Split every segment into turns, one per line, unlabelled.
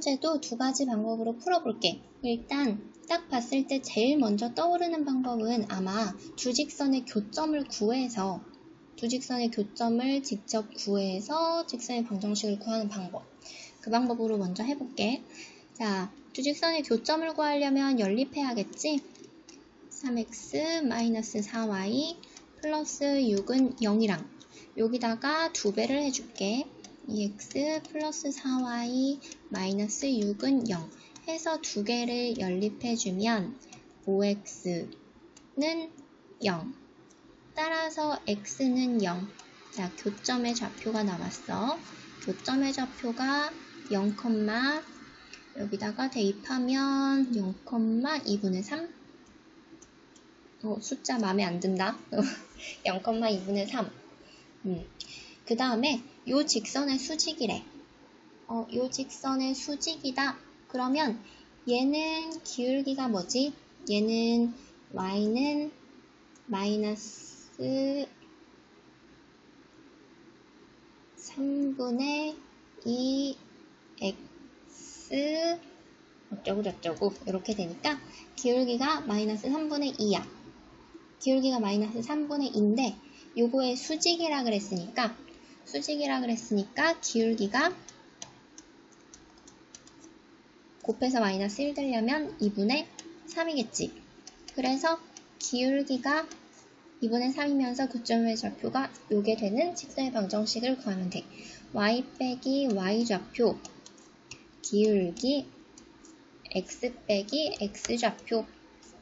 문제도 두 가지 방법으로 풀어볼게. 일단 딱 봤을 때 제일 먼저 떠오르는 방법은 아마 두 직선의 교점을 구해서 두 직선의 교점을 직접 구해서 직선의 방정식을 구하는 방법. 그 방법으로 먼저 해볼게. 자, 두 직선의 교점을 구하려면 연립해야겠지? 3x 4y 플러스 6은 0이랑 여기다가 두 배를 해줄게. 2x 플러스 4y 마이너스 6은 0 해서 두 개를 연립해주면 5x는 0 따라서 x는 0 자, 교점의 좌표가 나왔어. 교점의 좌표가 0, 여기다가 대입하면 0,2분의 3 어, 숫자 마음에 안 든다. 0,2분의 3 음. 그 다음에 요 직선의 수직이래. 어, 요 직선의 수직이다. 그러면 얘는 기울기가 뭐지? 얘는 y는 마이너스 3분의 2 x 어쩌고 저쩌고 이렇게 되니까 기울기가 마이너스 3분의 2야. 기울기가 마이너스 3분의 2인데 요거의 수직이라 그랬으니까 수직이라 그랬으니까 기울기가 곱해서 마이너스 1 되려면 2분의 3이겠지. 그래서 기울기가 2분의 3이면서 교점의 좌표가 요게 되는 직선의 방정식을 구하면 돼. y 빼기 y 좌표 기울기 x 빼기 x 좌표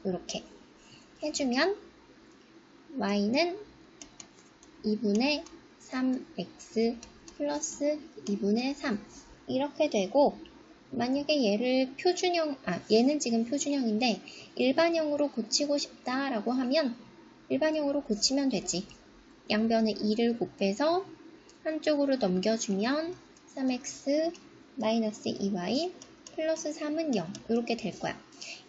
이렇게 해주면 y는 2분의 3x 플러스 2분의 3 이렇게 되고 만약에 얘를 표준형, 아 얘는 지금 표준형인데 일반형으로 고치고 싶다라고 하면 일반형으로 고치면 되지. 양변에 2를 곱해서 한쪽으로 넘겨주면 3x 마이너스 2y 플러스 3은 0 이렇게 될 거야.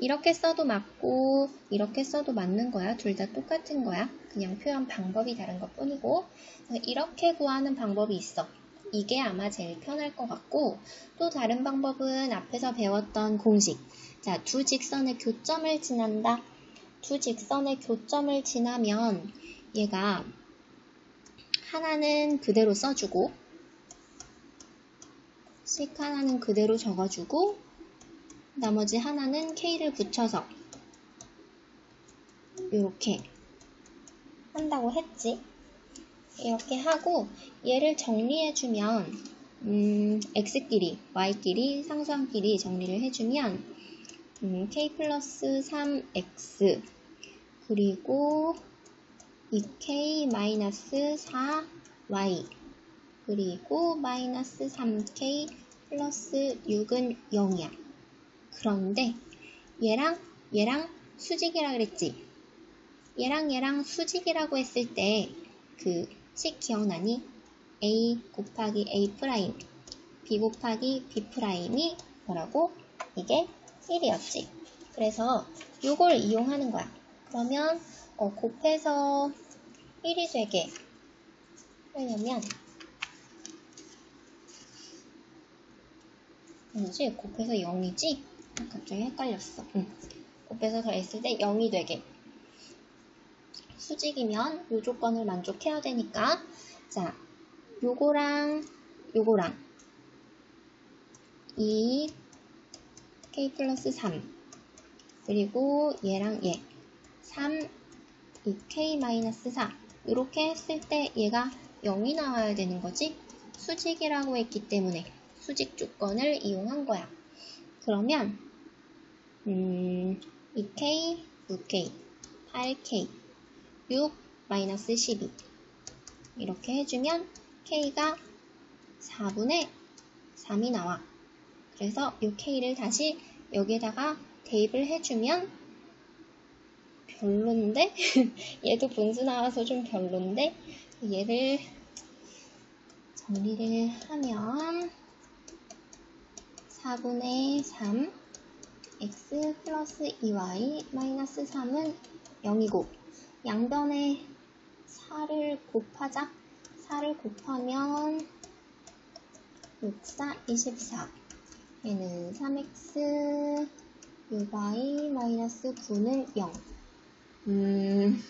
이렇게 써도 맞고 이렇게 써도 맞는 거야. 둘 다 똑같은 거야. 그냥 표현 방법이 다른 것 뿐이고 이렇게 구하는 방법이 있어. 이게 아마 제일 편할 것 같고 또 다른 방법은 앞에서 배웠던 공식. 자, 두 직선의 교점을 지난다. 두 직선의 교점을 지나면 얘가 하나는 그대로 써주고 식 하나는 그대로 적어주고 나머지 하나는 K를 붙여서 이렇게 한다고 했지. 이렇게 하고 얘를 정리해주면 음, x끼리, y끼리, 상수함끼리 정리를 해주면 음, k 플러스 3x 그리고 2k 마이너스 4y 그리고 마이너스 3k 플러스 6은 0이야. 그런데 얘랑 얘랑 수직이라 그랬지. 얘랑 얘랑 수직이라고 했을 때 그 식 기억나니? a 곱하기 a 프라임 b 곱하기 b 프라임이 뭐라고? 이게 1이었지. 그래서 이걸 이용하는 거야. 그러면 어, 곱해서 1이 되게 하려면 아니지? 곱해서 0이지? 갑자기 헷갈렸어. 응. 곱해서 더했을 때 0이 되게. 수직이면 요 조건을 만족해야 되니까 자, 요거랑 요거랑 2 k 플러스 3 그리고 얘랑 얘 3 2k 마이너스 4 이렇게 했을 때 얘가 0이 나와야 되는 거지 수직이라고 했기 때문에 수직 조건을 이용한 거야. 그러면 음, 2k, 6k, 8k, 6, 마이너스 12 이렇게 해주면 k가 4분의 3이 나와. 그래서 이 k를 다시 여기에다가 대입을 해주면 별론데? 얘도 분수 나와서 좀 별론데? 얘를 정리를 하면 4분의 3 x 플러스 2y 마이너스 3은 0이고 양변에 4를 곱하자 4를 곱하면 6, 4, 24 얘는 3x y 마이너스 9는 0. 음,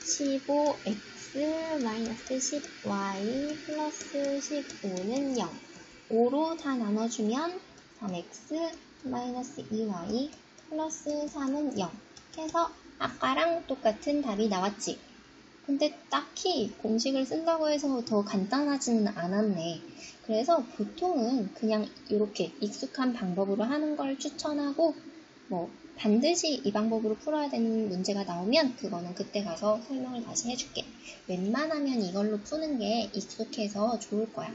15x 마이너스 10y 플러스 15는 0. 5로 다 나눠주면 3x 마이너스 2y 플러스 3은 0. 해서 아까랑 똑같은 답이 나왔지. 근데 딱히 공식을 쓴다고 해서 더 간단하지는 않았네. 그래서 보통은 그냥 이렇게 익숙한 방법으로 하는 걸 추천하고, 뭐, 반드시 이 방법으로 풀어야 되는 문제가 나오면 그거는 그때 가서 설명을 다시 해줄게. 웬만하면 이걸로 푸는 게 익숙해서 좋을 거야.